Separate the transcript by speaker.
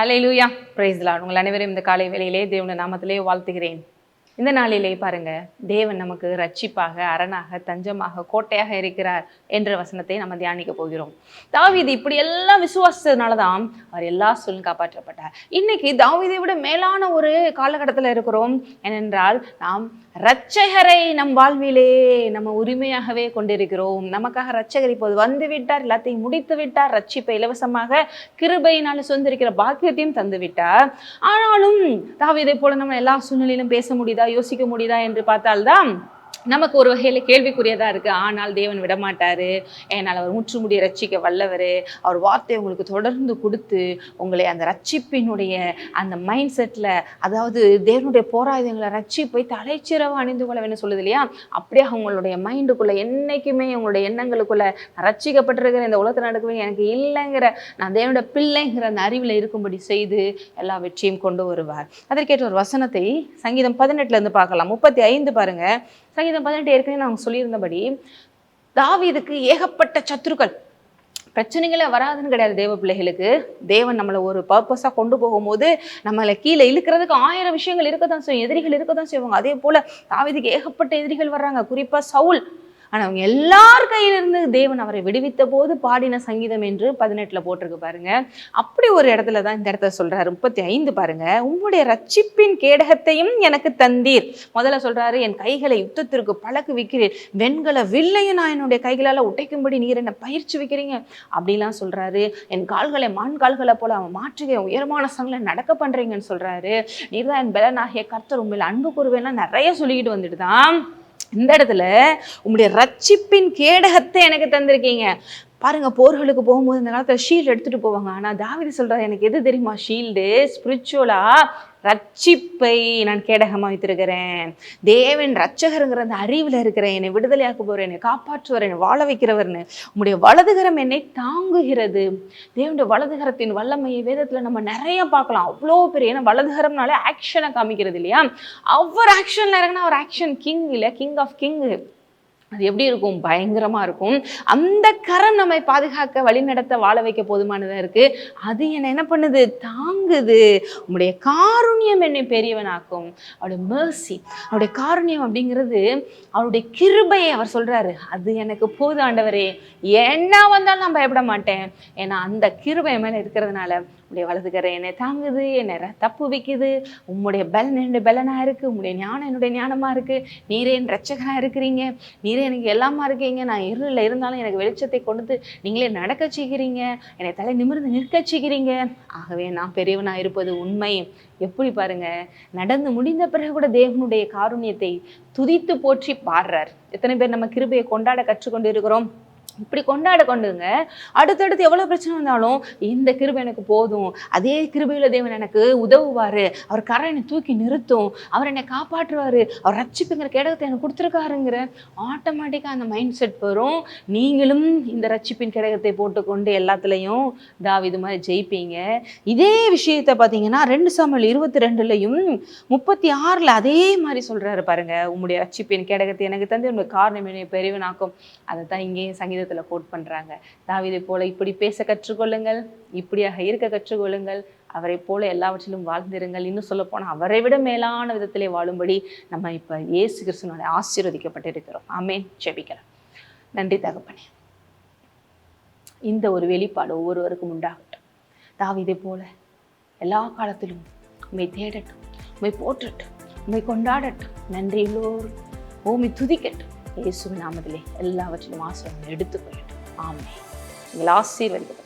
Speaker 1: ஹலே லூயா பிரைஸ்லா உங்கள் அனைவரும் இந்த காலை வேளையிலே தேவன நாமத்திலே வாழ்த்துகிறேன். இந்த நாளிலே பாருங்க தேவன் நமக்கு ரட்சிப்பாக அரணாக தஞ்சமாக கோட்டையாக இருக்கிறார் என்ற வசனத்தை நம்ம தியானிக்க போகிறோம். தாவீது இப்படி எல்லாம் விசுவாசத்தினால தான் அவர் எல்லா சொல்லும் காப்பாற்றப்பட்டார். இன்னைக்கு தாவீதை விட மேலான ஒரு காலகட்டத்தில் இருக்கிறோம். ஏனென்றால் நாம் ரட்சகரை நம் வாழ்விலே நம்ம உரிமையாகவே கொண்டிருக்கிறோம். நமக்காக ரட்சகர் இப்போது வந்து விட்டார் எல்லாத்தையும் முடித்து விட்டார் ரட்சிப்பை இலவசமாக கிருபையினால சொந்திருக்கிற பாக்கியத்தையும் தந்து விட்டார். ஆனாலும் தாவீதை போல நம்ம எல்லா சூழ்நிலையிலும் பேச முடியுதா? யோசிக்க முடியுதா என்று பார்த்தால்தான் நமக்கு ஒரு வகையில் கேள்விக்குரியதாக இருக்கு. ஆனால் தேவன் விடமாட்டார். என்னால் அவர் முற்றுமுடிய ரட்சிக்க வல்லவர். அவர் வார்த்தை உங்களுக்கு தொடர்ந்து கொடுத்து உங்களை அந்த ரட்சிப்பினுடைய அந்த மைண்ட் செட்டில் அதாவது தேவனுடைய போராயுதங்களை ரட்சிப்பை தலைச்சிறவு அணிந்து கொள்ள வேணும் சொல்லுது இல்லையா? அப்படியே அவங்களுடைய மைண்டுக்குள்ளே என்றைக்குமே உங்களுடைய எண்ணங்களுக்குள்ளே நான் ரட்சிக்கப்பட்டிருக்கிற இந்த உலகத்தில் நடக்கவே எனக்கு இல்லைங்கிற நான் தேவனுடைய பிள்ளைங்கிற அந்த அறிவில் இருக்கும்படி செய்து எல்லா வெற்றியும் கொண்டு வருவார். அதற்கேற்ற ஒரு வசனத்தை சங்கீதம் பதினெட்டுல இருந்து பார்க்கலாம். முப்பத்தி ஐந்து பாருங்க. சங்கீதம் பதினெட்டு ஏற்கனவே நான் சொல்லியிருந்தபடி தாவீதுக்கு ஏகப்பட்ட சத்துருக்கள். பிரச்சனைகளே வராதுன்னு கிடையாது தேவ பிள்ளைகளுக்கு. தேவன் நம்மளை ஒரு பர்பஸாக கொண்டு போகும்போது நம்மளை கீழே இழுக்கிறதுக்கு ஆயிரம் விஷயங்கள் இருக்க தான் செய்யும் எதிரிகள் இருக்க தான் செய்வாங்க. அதே போல் தாவீதுக்கு ஏகப்பட்ட எதிரிகள் வர்றாங்க. குறிப்பாக சவுல். ஆனால் அவங்க எல்லார் கையிலிருந்து தேவன் அவரை விடுவித்த போது பாடின சங்கீதம் என்று பதினெட்டில் போட்டிருக்கு பாருங்க. அப்படி ஒரு இடத்துல தான் இந்த இடத்த சொல்றாரு. முப்பத்தி ஐந்து பாருங்க. உங்களுடைய ரட்சிப்பின் கேடகத்தையும் எனக்கு தந்தீர். முதல்ல சொல்றாரு என் கைகளை யுத்தத்திற்கு பழக்கு வைக்கிறேன் வெண்கல வில்லையும் நான் என்னுடைய கைகளால் உடைக்கும்படி நீர் என்ன பயிற்சி வைக்கிறீங்க? அப்படிலாம் சொல்றாரு. என் கால்களை மான் கால்களை போல அவன் மாற்றுக உயரமான சங்களை நடக்க பண்றீங்கன்னு சொல்றாரு. நீர் தான் என் பலனாகிய கர்த்தர் உண்மையில் அன்பு கூறுவேன்னா நிறைய சொல்லிக்கிட்டு வந்துட்டு தான் இந்த இடத்துல உங்களுடைய ரட்சிப்பின் கேடகத்தை எனக்கு தந்திருக்கீங்க. பாருங்க போர்களுக்கு போகும்போது இந்த காலத்தில் ஷீல்டு எடுத்துட்டு போவாங்க. ஆனால் தாவிதி சொல்றாரு எனக்கு எது தெரியுமா ஷீல்டு ஸ்பிரிச்சுவலா ரட்சிப்பை நான் கேடகமாக வைத்திருக்கிறேன் தேவன் ரட்சகருங்கிற அந்த அறிவில் இருக்கிறேன். என்னை விடுதலையாக்குபவர் என்னை காப்பாற்றுவர் என்னை வாழ வைக்கிறவர்னு உங்களுடைய வலதுகரம் என்னை தாங்குகிறது. தேவனுடைய வலதுகரத்தின் வல்லமையை வேதத்தில் நம்ம நிறைய பார்க்கலாம். அவ்வளோ பெரிய ஏன்னா வலதுகரம்னாலே ஆக்ஷனை காமிக்கிறது இல்லையா? அவர் ஆக்ஷனில் இறங்கினா அவர் ஆக்ஷன் கிங் இல்லை கிங் ஆஃப் கிங்கு அது எப்படி இருக்கும்? பயங்கரமாக இருக்கும். அந்த கரம் நம்மை பாதுகாக்க வழிநடத்த வாழ வைக்க போதுமானதாக இருக்குது அது என்னை என்ன பண்ணுது? தாங்குது. உங்களுடைய காருண்யம் என்னை பெரியவனாக்கும். அவருடைய மேர்சி அவருடைய காருண்யம் அப்படிங்கிறது அவருடைய கிருபையை அவர் சொல்கிறாரு அது எனக்கு போது ஆண்டவரே. என்ன வந்தாலும் நான் பயப்பட மாட்டேன். ஏன்னா அந்த கிருபை மேலே இருக்கிறதுனால உங்களுடைய வலதுகரை என்னை தாங்குது என்னை தப்பு வைக்குது. உம்முடைய பலன் என்னுடைய பலனாக இருக்குது உங்களுடைய ஞானம் என்னுடைய ஞானமாக இருக்குது நீரே என் ரட்சகனா இருக்கிறீங்க. நீரே எனக்கு எல்லாமா இருக்கீங்க. நான் இருளில் இருந்தாலும் எனக்கு வெளிச்சத்தை கொண்டு நீங்களே நடக்க செய்கிறீங்க. என்னை தலை நிமிர்ந்து நிற்க செய்கிறீங்க. ஆகவே நான் பெரியவனாக இருப்பது உண்மை. எப்படி பாருங்க? நடந்து முடிந்த பிறகு கூட தேவனுடைய காருண்யத்தை துதித்து போற்றி பாடுறார். எத்தனை பேர் நம்ம கிருபையை கொண்டாட கற்றுக்கொண்டு இருக்கிறோம்? இப்படி கொண்டாட கொண்டுங்க. அடுத்தடுத்து எவ்வளோ பிரச்சனை வந்தாலும் இந்த கிருபை எனக்கு போதும். அதே கிருபையில் தேவன் எனக்கு உதவுவார். அவர் கரை என்னை தூக்கி நிறுத்தும். அவர் என்னை காப்பாற்றுவார். அவர் ரட்சிப்புங்கிற கேடகத்தை எனக்கு கொடுத்துருக்காருங்கிற ஆட்டோமேட்டிக்காக அந்த மைண்ட் செட் வரும். நீங்களும் இந்த ரட்சிப்பின் கேடகத்தை போட்டுக்கொண்டு எல்லாத்துலேயும் தாவிது மாதிரி ஜெயிப்பீங்க. இதே விஷயத்தை பார்த்தீங்கன்னா ரெண்டு சாமியில் இருபத்தி ரெண்டுலையும் முப்பத்தி ஆறில் அதே மாதிரி சொல்கிறாரு பாருங்கள் உங்களுடைய ரட்சிப்பின் கேடகத்தை எனக்கு தந்து உங்களுடைய காரணம் பெரியவனாக்கும் அதை தான் இங்கேயும் சங்கீதத்தில் கோட் பண்ணுறாங்க தாவிதை போல இப்படி பேச கற்றுக்கொள்ளுங்கள் இப்படியாக இருக்க கற்றுக்கொள்ளுங்கள் அவரை போல எல்லாவற்றிலும் வாழ்ந்திருங்கள் இன்னும் சொல்லப்போனால் அவரை விட மேலான விதத்திலே வாழும்படி நம்ம இப்போ இயேசு கிறிஸ்துவனால ஆசீர்வதிக்கப்பட்டிருக்கிறோம். ஆமேன். செபிக்கலாம் நன்றி தகப்பனே. இந்த ஒரு வெளிப்பாடு ஒவ்வொருவருக்கும் உண்டாகட்டும். தாவிதை போல எல்லா காலத்திலும் உண்மை தேடட்டும் உண்மை போற்றட்டும் உண்மை கொண்டாடட்டும். நன்றி எல்லோரும். பூமி துதிக்கட்டும். இயேசுவின் நாமத்திலே எல்லாவற்றிலும் ஆசிரியர்கள் எடுத்துக்கொள்ளட்டும். ஆமே எங்களை ஆசீர்வதிக்கப்பட்ட